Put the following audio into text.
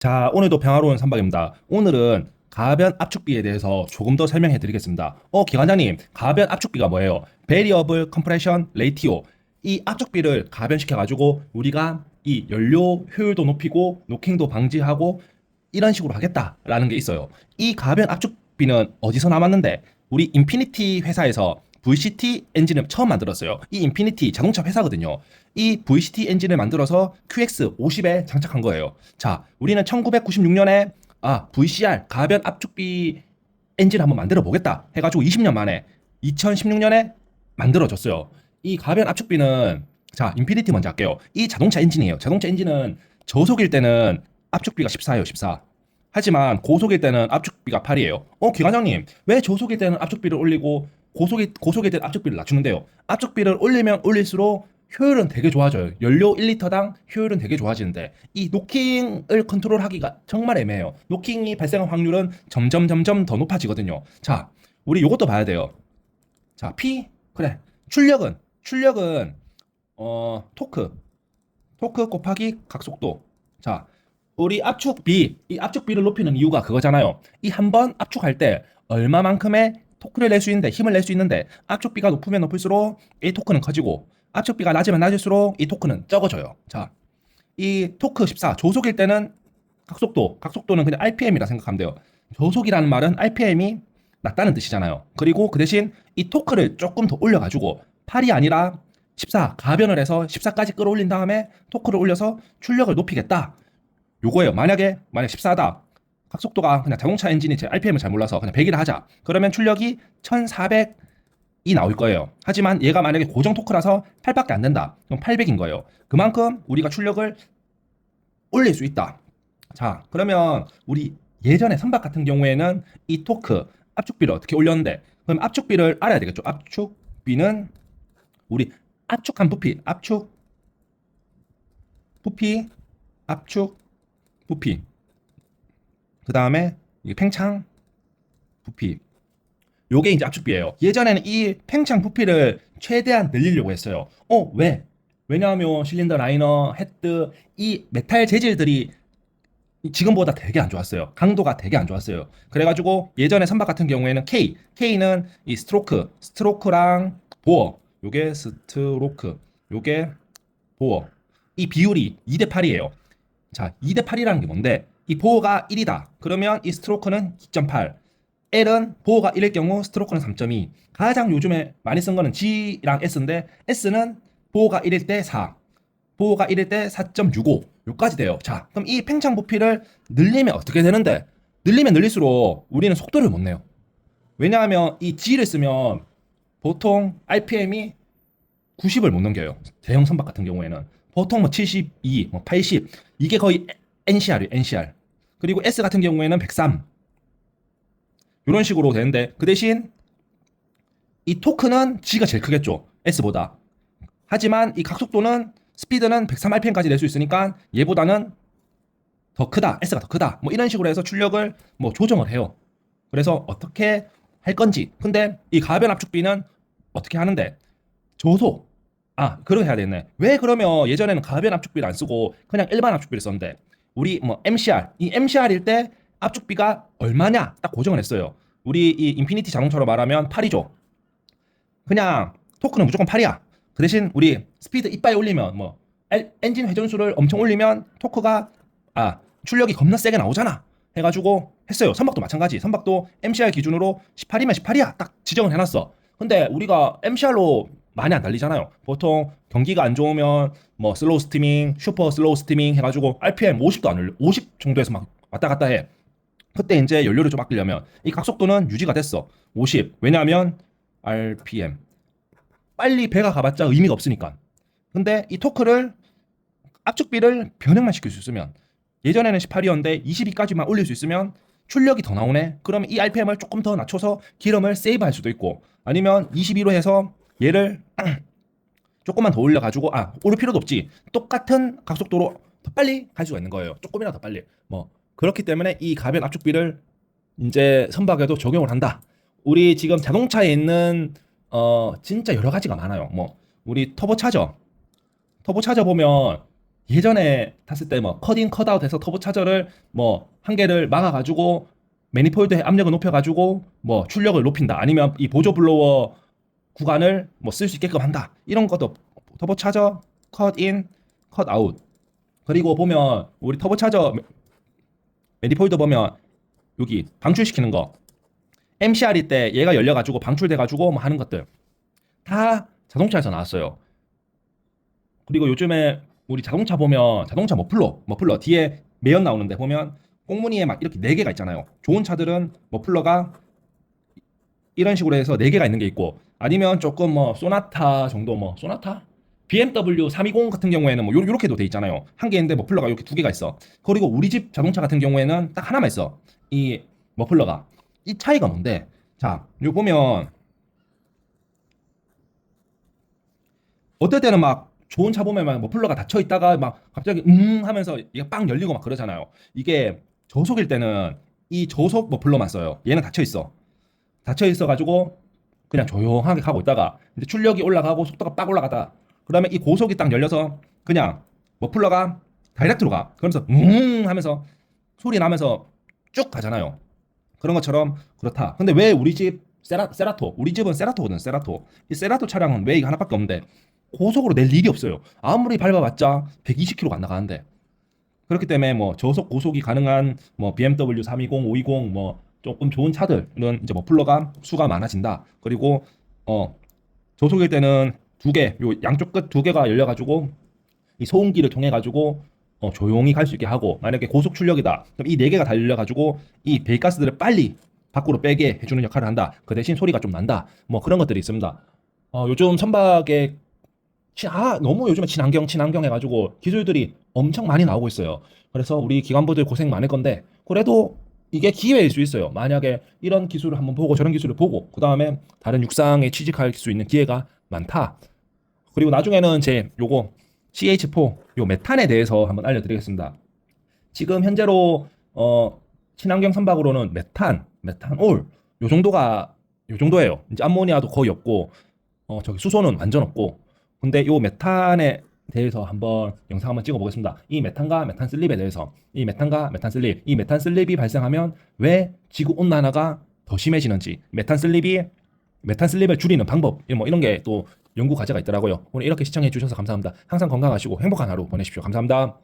자, 오늘도 평화로운 선박입니다. 오늘은 가변 압축비에 대해서 조금 더 설명해 드리겠습니다. 어, 기관장님, 가변 압축비가 뭐예요? Variable Compression Ratio. 이 압축비를 가변시켜 가지고 우리가 이 연료 효율도 높이고 노킹도 방지하고 이런 식으로 하겠다라는 게 있어요. 이 가변 압축비는 어디서 남았는데 우리 인피니티 회사에서 VCT 엔진을 처음 만들었어요. 이 인피니티 자동차 회사거든요. 이 VCT 엔진을 만들어서 QX50에 장착한 거예요. 자, 우리는 1996년에 아, VCR 가변 압축비 엔진을 한번 만들어 보겠다 해 가지고 20년 만에 2016년에 만들어졌어요. 이 가변 압축비는 자, 인피니티 먼저 할게요. 이 자동차 엔진이에요. 자동차 엔진은 저속일 때는 압축비가 14예요, 14. 하지만 고속일 때는 압축비가 8이에요. 어, 기관장님, 왜 저속일 때는 압축비를 올리고 고속이 고속일 때는 압축비를 낮추는데요? 압축비를 올리면 올릴수록 효율은 되게 좋아져요. 연료 1리터당 효율은 되게 좋아지는데 이 노킹을 컨트롤하기가 정말 애매해요. 노킹이 발생할 확률은 점점 점점 더 높아지거든요. 자, 우리 요것도 봐야 돼요. 자, P 그래. 출력은 출력은 어 토크 토크 곱하기 각속도. 자, 우리 압축비 이 압축비를 높이는 이유가 그거잖아요. 이 한 번 압축할 때 얼마만큼의 토크를 낼 수 있는데 힘을 낼 수 있는데 압축비가 높으면 높을수록 이 토크는 커지고 압축비가 낮으면 낮을수록 이 토크는 적어져요. 자, 이 토크 14 조속일 때는 각속도 각속도는 그냥 RPM이라 생각하면 돼요. 저속이라는 말은 RPM이 낮다는 뜻이잖아요. 그리고 그 대신 이 토크를 조금 더 올려가지고 8이 아니라 14 가변을 해서 14까지 끌어올린 다음에 토크를 올려서 출력을 높이겠다. 요거예요. 만약에 만약 14다. 각속도가 그냥 자동차 엔진이 제 RPM을 잘 몰라서 그냥 100이라 하자. 그러면 출력이 1400이 나올 거예요. 하지만 얘가 만약에 고정 토크라서 8밖에 안 된다. 그럼 800인 거예요. 그만큼 우리가 출력을 올릴 수 있다. 자, 그러면 우리 예전에 선박 같은 경우에는 이 토크 압축비를 어떻게 올렸는데 그럼 압축비를 알아야 되겠죠. 압축비는 우리 압축한 부피, 압축 부피, 압축 부피. 그 다음에 이 팽창 부피. 요게 이제 압축비예요. 예전에는 이 팽창 부피를 최대한 늘리려고 했어요. 어, 왜? 왜냐하면 실린더 라이너, 헤드 이 메탈 재질들이 지금보다 되게 안 좋았어요. 강도가 되게 안 좋았어요. 그래가지고 예전에 선박 같은 경우에는 K, K는 이 스트로크, 스트로크랑 보어, 요게 스트로크, 요게 보어. 이 비율이 2대 8이에요. 자, 2대 8이라는 게 뭔데? 이 보어가 1이다. 그러면 이 스트로크는 2.8. L은 보어가 1일 경우 스트로크는 3.2. 가장 요즘에 많이 쓴 거는 G랑 S인데 S는 보어가 1일 때 4. 보호가 1일 때 4.65 요까지 돼요. 자, 그럼 이 팽창 부피를 늘리면 어떻게 되는데? 늘리면 늘릴수록 우리는 속도를 못 내요. 왜냐하면 이 G를 쓰면 보통 RPM이 90을 못 넘겨요. 대형 선박 같은 경우에는 보통 뭐 72, 뭐 80, 이게 거의 NCR이에요. NCR. 그리고 S 같은 경우에는 103. 이런 식으로 되는데 그 대신 이 토크는 G가 제일 크겠죠. S보다. 하지만 이 각속도는 스피드는 103rpm까지 낼 수 있으니까 얘보다는 더 크다, S가 더 크다. 뭐 이런 식으로 해서 출력을 뭐 조정을 해요. 그래서 어떻게 할 건지. 근데 이 가변 압축비는 어떻게 하는데? 저속. 아, 그렇게 해야 되네. 왜 그러면 예전에는 가변 압축비를 안 쓰고 그냥 일반 압축비를 썼는데 우리 뭐 MCR, 이 MCR일 때 압축비가 얼마냐 딱 고정을 했어요. 우리 이 인피니티 자동차로 말하면 8이죠. 그냥 토크는 무조건 8이야. 그 대신 우리 스피드 이빨 올리면 뭐 엘- 엔진 회전수를 엄청 올리면 토크가 아 출력이 겁나 세게 나오잖아 해가지고 했어요 선박도 마찬가지 선박도 MCR 기준으로 18이면 18이야 딱 지정을 해놨어 근데 우리가 MCR로 많이 안 달리잖아요. 보통 경기가 안 좋으면 뭐 슬로우 스티밍 슈퍼 슬로우 스티밍 해가지고 RPM 50도 안 올려 50 정도에서 막 왔다 갔다 해. 그때 이제 연료를 좀 아끼려면 이 각속도는 유지가 됐어. 50 왜냐하면 RPM 빨리 배가 가봤자 의미가 없으니까. 근데 이 토크를 압축비를 변형만 시킬 수 있으면 예전에는 18이었는데 22까지만 올릴 수 있으면 출력이 더 나오네. 그러면 이 RPM을 조금 더 낮춰서 기름을 세이브할 수도 있고 아니면 22로 해서 얘를 조금만 더 올려가지고 아 오를 필요도 없지. 똑같은 각속도로 더 빨리 갈 수가 있는 거예요. 조금이라도 더 빨리. 뭐 그렇기 때문에 이 가변 압축비를 이제 선박에도 적용을 한다. 우리 지금 자동차에 있는 어 진짜 여러 가지가 많아요. 뭐 우리 터보 차저 터보 차저 보면 예전에 탔을 때 뭐 컷인 컷아웃 해서 터보 차저를 뭐 한 개를 막아가지고 매니폴드의 압력을 높여가지고 뭐 출력을 높인다 아니면 이 보조 블로워 구간을 뭐 쓸 수 있게끔 한다 이런 것도 터보 차저 컷인 컷아웃 그리고 보면 우리 터보 차저 매니폴드 보면 여기 방출시키는 거 MCR이 때 얘가 열려가지고 방출돼가지고 뭐 하는 것들 다 자동차에서 나왔어요. 그리고 요즘에 우리 자동차 보면 자동차 머플러, 머플러 뒤에 매연 나오는데 보면 꽁무니에 막 이렇게 네 개가 있잖아요. 좋은 차들은 머플러가 이런 식으로 해서 네 개가 있는 게 있고 아니면 조금 뭐 소나타 정도 뭐 소나타 BMW 320 같은 경우에는 뭐 요- 요렇게도 돼 있잖아요. 한개 있는데 머플러가 이렇게 두 개가 있어. 그리고 우리 집 자동차 같은 경우에는 딱 하나만 있어. 이 머플러가. 이 차이가 뭔데? 자, 요 보면 어떨 때는 막 좋은 차 보면 막 머플러가 닫혀 있다가 막 갑자기 음 하면서 이게 빵 열리고 막 그러잖아요. 이게 저속일 때는 이 저속 머플러만 써요. 얘는 닫혀 있어. 닫혀 있어 가지고 그냥 조용하게 가고 있다가 근데 출력이 올라가고 속도가 빡 올라가다. 그다음에 이 고속이 딱 열려서 그냥 머플러가 다이렉트로 가. 그러면서 음 하면서 소리 나면서 쭉 가잖아요. 그런 것처럼 그렇다. 근데 왜 우리 집 세라, 세라토 우리 집은 세라토거든 세라토 이 세라토 차량은 왜 이거 하나밖에 없는데 고속으로 낼 일이 없어요 아무리 밟아봤자 120km가 안 나가는데 그렇기 때문에 뭐 저속 고속이 가능한 뭐 BMW 320, 520 뭐 조금 좋은 차들은 이제 머플러가 수가 많아진다. 그리고 어 저속일 때는 두 개 요 양쪽 끝 두 개가 열려가지고 이 소음기를 통해 가지고 어, 조용히 갈 수 있게 하고 만약에 고속 출력이다. 그럼 이 네 개가 달려 가지고 이 배가스들을 빨리 밖으로 빼게 해주는 역할을 한다. 그 대신 소리가 좀 난다. 뭐 그런 것들이 있습니다. 어, 요즘 선박에 친- 아 너무 요즘에 친환경 친환경 해가지고 기술들이 엄청 많이 나오고 있어요. 그래서 우리 기관부들 고생 많을 건데 그래도 이게 기회일 수 있어요 만약에 이런 기술을 한번 보고 저런 기술을 보고 그 다음에 다른 육상에 취직할 수 있는 기회가 많다 그리고 나중에는 제 요거 CH4 요 메탄에 대해서 한번 알려드리겠습니다. 지금 현재로 어 친환경 선박으로는 메탄, 메탄올 요 정도가 요 정도예요. 이제 암모니아도 거의 없고 어 저기 수소는 완전 없고 근데 요 메탄에 대해서 한번 영상 한번 찍어 보겠습니다. 이 메탄과 메탄 슬립에 대해서 이 메탄과 메탄 슬립, 이 메탄 슬립이 발생하면 왜 지구 온난화가 더 심해지는지, 메탄 슬립이 메탄 슬립을 줄이는 방법, 뭐 이런 게 또 연구 과제가 있더라고요. 오늘 이렇게 시청해 주셔서 감사합니다. 항상 건강하시고 행복한 하루 보내십시오. 감사합니다.